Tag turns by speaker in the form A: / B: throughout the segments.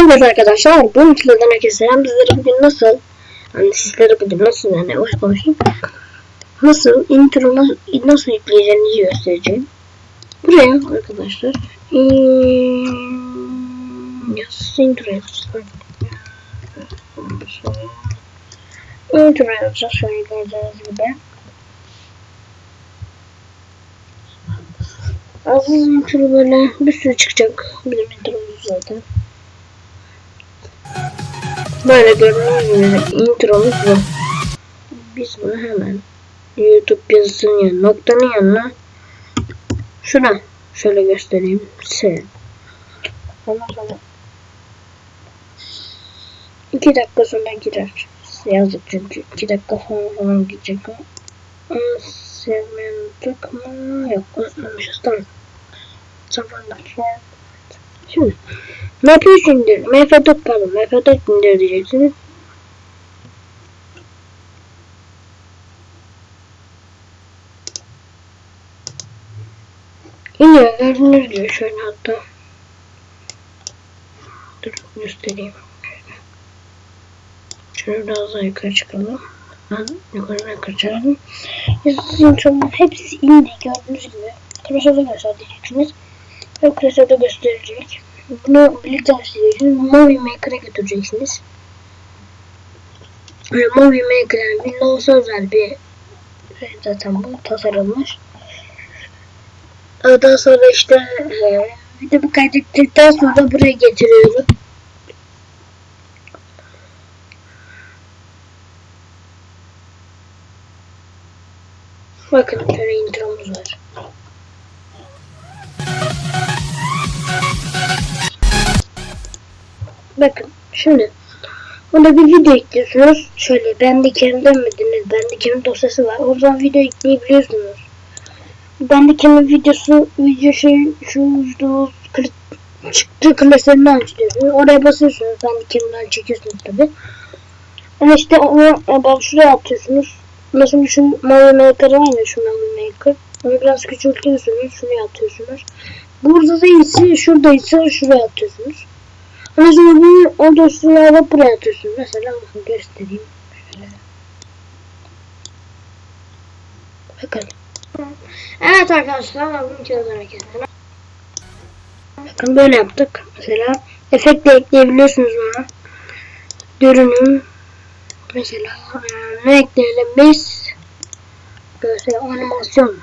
A: Evet arkadaşlar bu mutludan herkese selam. Bizlere bugün nasıl hani sizlere bugün nasıl yani hoş konuşayım. Nasıl intro nasıl, nasıl yükleyeceğinizi göstereceğim. Buraya arkadaşlar yaz intro yazacağız. Intro yazacağız şöyle gördüğünüz gibi. Az intro böyle bir sürü çıkacak. Bizim intromuz zaten. Böyle gördüğünüz gibi intromuz bu. Biz bunu hemen YouTube yazısının yanına, noktanın yanına şuna şöyle göstereyim size. Ondan sonra 2 dakika sonra girer. Yazdık çünkü 2 dakika sonra falan gidecek. Ama sevmeyen mu? Yok unutmamışız tamam. Zamanlar. Şimdi MP3 indir. MP4 pardon. MP4 indir diyeceksiniz. İniyor gördüğünüz gibi şöyle hatta. Dur göstereyim. Şöyle biraz daha yukarı çıkalım. Ben yukarıya kaçarım. Yazısının sonunun hepsi indi gördüğünüz gibi. Klasörde göstereceksiniz. Ve klasörde gösterecek. Bunu birlikte açacaksınız. Movie Maker'a götüreceksiniz. Movie Maker yani Windows'a özel bir şey zaten bu tasarılmış. Daha sonra işte e, videomu kaydettikten sonra buraya getiriyorum. Bakın şöyle intromuz var. Bakın şimdi Onda bir video ekliyorsunuz. Şöyle Bandicam demediniz. Bandicam'in dosyası var. O zaman video ekleyebiliyorsunuz. Bandicam'in videosu video şey şu şu çıktı klasörünü açıyorsunuz. Oraya basıyorsunuz. Bandicam'dan çekiyorsunuz tabi. Ama işte onu ben şuraya atıyorsunuz. Mesela şu Movie Maker var ya şu Movie Maker. Onu biraz küçültüyorsunuz. Şuraya atıyorsunuz. Burada değilse şuradaysa şuraya atıyorsunuz. Ama sonra bunu o dosyayı alıp buraya atıyorsun. Mesela bakın göstereyim. Şöyle. Bakın. Evet arkadaşlar bugün kağıt hareketine. Bakın böyle yaptık. Mesela efekt de ekleyebiliyorsunuz buna. Görünüm. Mesela ne ekleyelim biz? Görsel animasyon.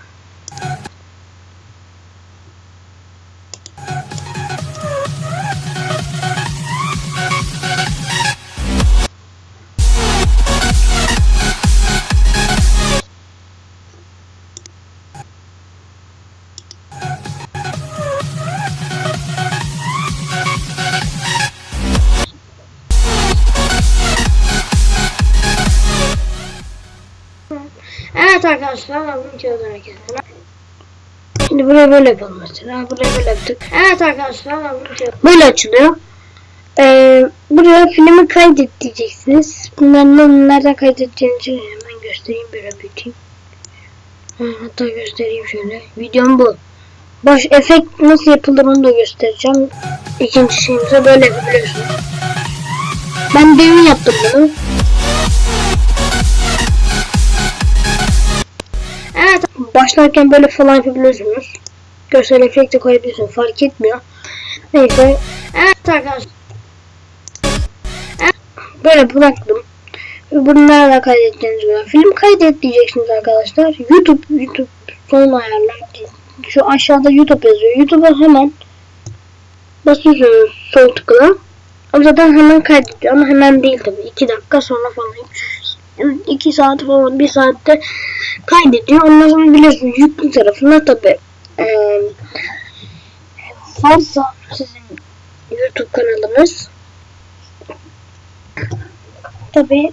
A: Evet arkadaşlar aldım kağıt hareketine. Şimdi buraya böyle yapalım mesela. Buraya böyle yaptık. Evet arkadaşlar aldım kağıt. Böyle açılıyor. Ee, buraya filmi kaydet diyeceksiniz. Bunların nereden kaydedeceğinizi hemen göstereyim böyle büyüteyim. Hatta göstereyim şöyle. Videom bu. Baş efekt nasıl yapılır onu da göstereceğim. İkinci şeyimize böyle yapabiliyorsunuz. Ben demin yaptım bunu. Başlarken böyle falan yapabiliyorsunuz. Görsel efekti koyabiliyorsunuz. Fark etmiyor. Neyse. Evet arkadaşlar. Böyle bıraktım. Bunu nerede kaydedeceğiniz gibi. Film kaydet diyeceksiniz arkadaşlar. YouTube, YouTube son ayarlar. Şu aşağıda YouTube yazıyor. YouTube'a hemen basıyorsunuz sol tıkla. O zaten hemen kaydediyor ama hemen değil tabi. 2 dakika sonra falan. 2 saat falan 1 saatte kaydediyor. Ondan sonra biliyorsunuz yüklü tarafında tabi e, varsa sizin YouTube kanalınız tabi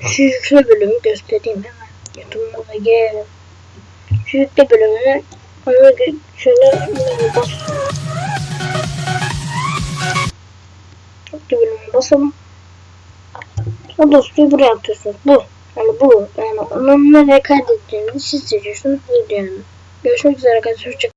A: şu yüklü bölümü göstereyim hemen YouTube'umuza gelelim. Şu yüklü bölümünü ona şöyle bas. Yüklü bölümü basalım. O dosyayı buraya atıyorsunuz. Bu. Yani bu. Yani onun nereye kaydedeceğinizi siz seçiyorsunuz. Bu yani. Görüşmek üzere arkadaşlar.